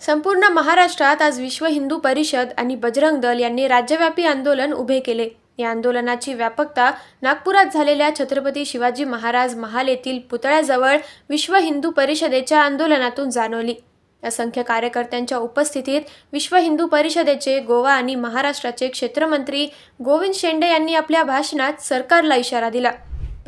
संपूर्ण महाराष्ट्रात आज विश्व हिंदू परिषद आणि बजरंग दल यांनी राज्यव्यापी आंदोलन उभे केले. या आंदोलनाची व्यापकता नागपुरात झालेल्या छत्रपती शिवाजी महाराज महाल येथील पुतळ्याजवळ विश्व हिंदू परिषदेच्या आंदोलनातून जाणवली. असंख्य कार्यकर्त्यांच्या उपस्थितीत विश्व हिंदू परिषदेचे गोवा आणि महाराष्ट्राचे क्षेत्रमंत्री गोविंद शेंडे यांनी आपल्या भाषणात सरकारला इशारा दिला.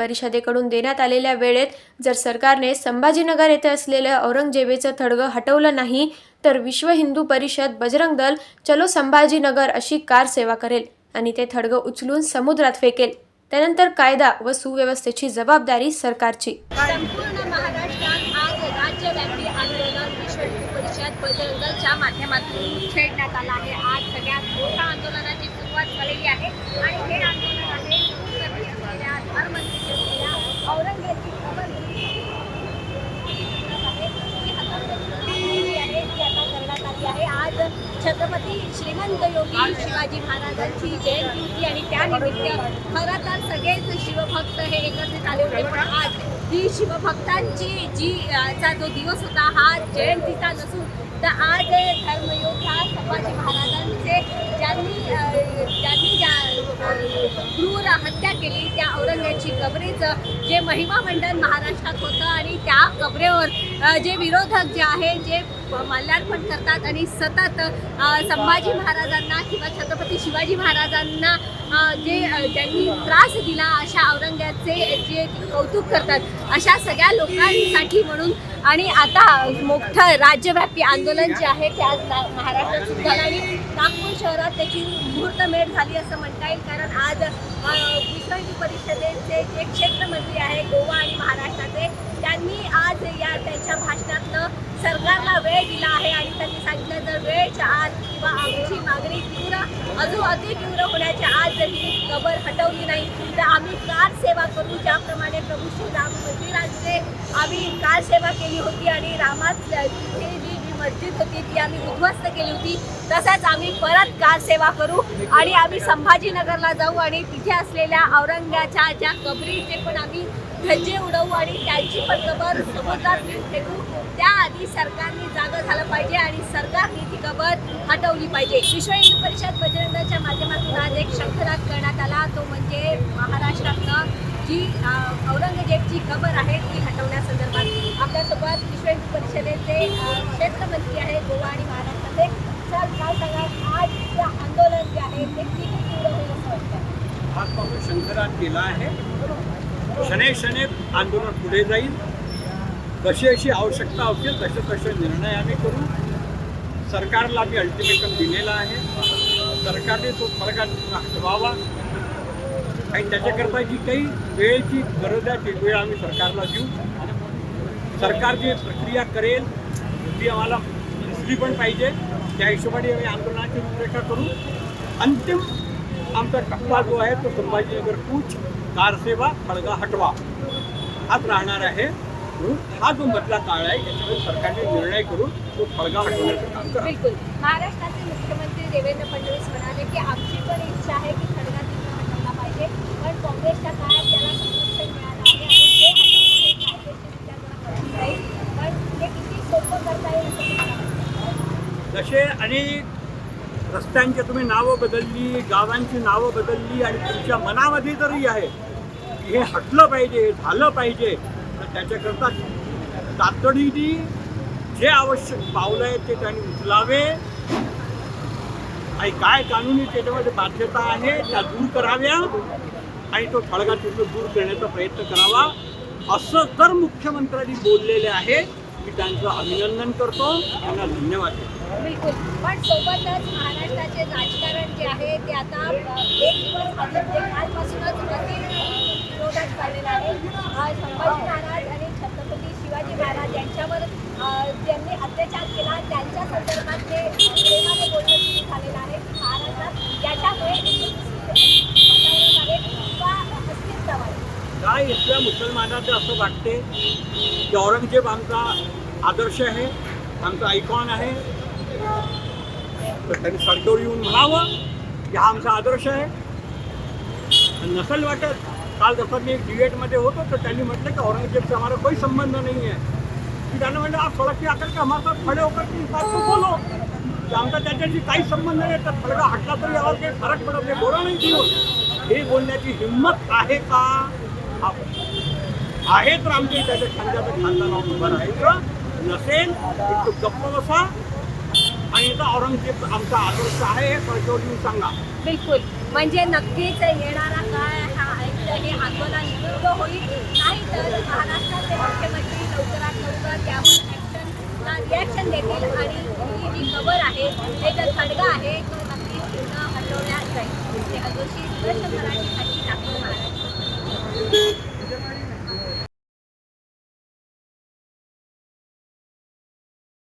परिषदेकडून देण्यात आलेल्या वेळेत जर सरकारने संभाजीनगर येथे असलेलं औरंगजेबेचं थडगं हटवलं नाही तर विश्व हिंदू परिषद बजरंग दल चलो संभाजीनगर अशी कार सेवा करेल आणि ते थडगं उचलून समुद्रात फेकेल. त्यानंतर कायदा व सुव्यवस्थेची जबाबदारी सरकारची. संपूर्ण महाराष्ट्रात आज राज्यव्यापी आंदोलन विश्व हिंदू परिषद बजरंग दलच्या माध्यमातून छेडण्यात आला आहे. आज सगळ्यात मोठ्या आंदोलनाची सुरुवात झालेली आहे आणि हे आंदोलन छत्रपती श्रीमंत योगी शिवाजी महाराजांची जयंती होती आणि त्यानिमित्त खरं तर सगळेच शिवभक्त हे एकत्रित आले होते. पण आज ही शिवभक्तांची जी चा जो दिवस होता हा जयंतीचा नसून तर आज धर्म संभाजी महाराजांचे ज्यांनी ज्यांनी ज्या क्रूर हत्या केली त्या औरंगजेबची कबरेचं जे महिमा मंडळ महाराष्ट्रात होतं आणि त्या कबरेवर जे विरोधक जे आहे जे माल्यार्पण करतात आणि सतत संभाजी महाराजांना किंवा छत्रपती शिवाजी महाराजांना जे त्यांनी ज्यांनी त्रास दिला अशा औरंगजेबचे जे कौतुक करतात अशा सगळ्या लोकांसाठी म्हणून. आणि आता मोठं राज्यव्यापी आंदोलन जे आहे ते आज महाराष्ट्रात सुरू झालं आणि नागपूर शहरात त्याची मुहूर्तमेढ झाली असं म्हणता येईल कारण आज अ, परिषदेचे जे क्षेत्रमंत्री आहे गोवा आणि महाराष्ट्राचे त्यांनी आज या त्यांच्या भाषणातलं सरकारला वेळ दिला आहे आणि त्यांनी सांगितलं जर वेळच्या आत किंवा आमची मागणी तीव्र अजून अति तीव्र होण्याच्या आज जर ही कबर हटवली नाही तर आम्ही कार सेवा करू ज्याप्रमाणे प्रभू श्री राम मंदिराचे आम्ही कार सेवा केली होती आणि रामात तिथे जी जी मस्जिद होती ती आम्ही उद्ध्वस्त केली होती तसंच आम्ही परत कार सेवा करू आणि आम्ही संभाजीनगरला जाऊ आणि तिथे असलेल्या औरंगाच्या ज्या कबरीचे पण आम्ही धज्जे उडवू आणि त्यांची पण कबर समुद्रात फेकू. त्याआधी सरकारने जागा झालं पाहिजे आणि सरकारने ती कबर हटवली पाहिजे. विश्व हिंदू परिषद बजरंगाच्या माध्यमातून आज एक शंखनाद करण्यात आला. तो म्हणजे महाराष्ट्रातनं जी औरंगजेबची कबर आहे ती हटवण्यासंदर्भात. आपल्यासोबत विश्व हिंदू परिषदेचे क्षेत्रमंत्री आहे गोवा आणि महाराष्ट्राचे. सर काय सांगा आज जे आंदोलन जे आहे ते किती तीव्र होईल असं वाटतं आज शंकरात केला आहे. शने शने आंदोलन पुढे जाईल. जशी अशी आवश्यकता असेल तसे तसे निर्णय आम्ही करू. सरकारला आम्ही अल्टिमेटम दिलेला आहे. सरकारने तो फरकात हटवावा आणि त्याच्याकरता जी काही वेळेची गरज आहे ती वेळ आम्ही सरकारला देऊ. सरकार जी प्रक्रिया करेल ती आम्हाला दिसली पण पाहिजे. त्या हिशोबाने आम्ही आंदोलनाची रूपरेखा करू. अंतिम आमचा टप्पा जो आहे तो संभाजीनगर कूच कारसेवा खळगा हटवा. हाच राहणार आहे. म्हणून हा जो मधला काळ आहे याच्यामध्ये सरकारने निर्णय करून तो हटवण्याचं काम करा. बिलकुल. महाराष्ट्राचे मुख्यमंत्री देवेंद्र फडणवीस म्हणाले की आमची पण इच्छा आहे की खडगा तिथं हटवला पाहिजे पण काँग्रेसच्या काळात त्याला संरक्षण मिळालं आहे. आणि ते हटवणं कायदेशीररित्या जरा कठीण जाईल. पण किती सोपं करता येईल असं तुम्हाला वाटतं? जसे अनेक रस्त्यांची तुम्ही नावं बदलली गावांची नावं बदलली आणि तुमच्या मनामध्ये जरी आहे की हे हटलं पाहिजे झालं पाहिजे तर त्याच्याकरता तातडीने जे आवश्यक पावलं आहे ते त्यांनी उचलावे. आणि काय कानूनी त्याच्यामध्ये बाध्यता आहे त्या दूर कराव्या. आणि तो थळगा तिथून दूर करण्याचा प्रयत्न करावा. असं जर मुख्यमंत्र्यांनी बोललेले आहे. मी त्यांचं अभिनंदन करतो. त्यांना धन्यवाद बिलकुल. पण सोबतच महाराष्ट्राचे राजकारण जे आहे ते आता एक दिवस कालपासूनच विरोधात चाललेलं आहे. संभाजी महाराज आणि छत्रपती शिवाजी महाराज यांच्यावर ज्यांनी अत्याचार केला त्यांच्या संदर्भात ते प्रेमाने बोलणं सुरू झालेलं आहे. की महाराष्ट्रात याच्यामुळे काय इथल्या मुसलमानाचं असं वाटते? की औरंगजेब आमचा आदर्श आहे आमचा आयकॉन आहे. तर त्यांनी सडकेवर येऊन म्हणावं की हा आमचा आदर्श आहे. नसेल वाटत. काल जसं मी डिबेटमध्ये होतो तर त्यांनी म्हटलं की औरंगजेबचा हमारा कोई संबंध नहीं है की त्यांना म्हटलं आप सड़क पे आकर के हमारे साथ खड़े होकर बोलो. तर आमचा त्याच्याशी काही संबंध नाही तर फडका हटला तरी यावर काही फरक पडत नाही बोला नाही जीवन हे बोलण्याची हिंमत आहे का? आहे तर आमच्या त्याच्या खांद्याचं खांदा लावून उभं राहायचं. नसेल तर तो गप्प बसा. आणि आता औरंगजेब आमचा आदर्श आहे हे मी सांगा. बिलकुल. म्हणजे नक्कीच येणारा काळ हे आंदोलन तीव्र होईल. नाही तर महाराष्ट्राचे मुख्यमंत्री लवकरात लवकर त्यावर ॲक्शनला रिॲक्शन देतील. आणि ही जी खबर आहे हे जो खडगा आहे. तो नक्कीच पूर्ण हटवण्यात जाईल. ते अजोशी दर्शन मराठीसाठी नागपूर महाराष्ट्र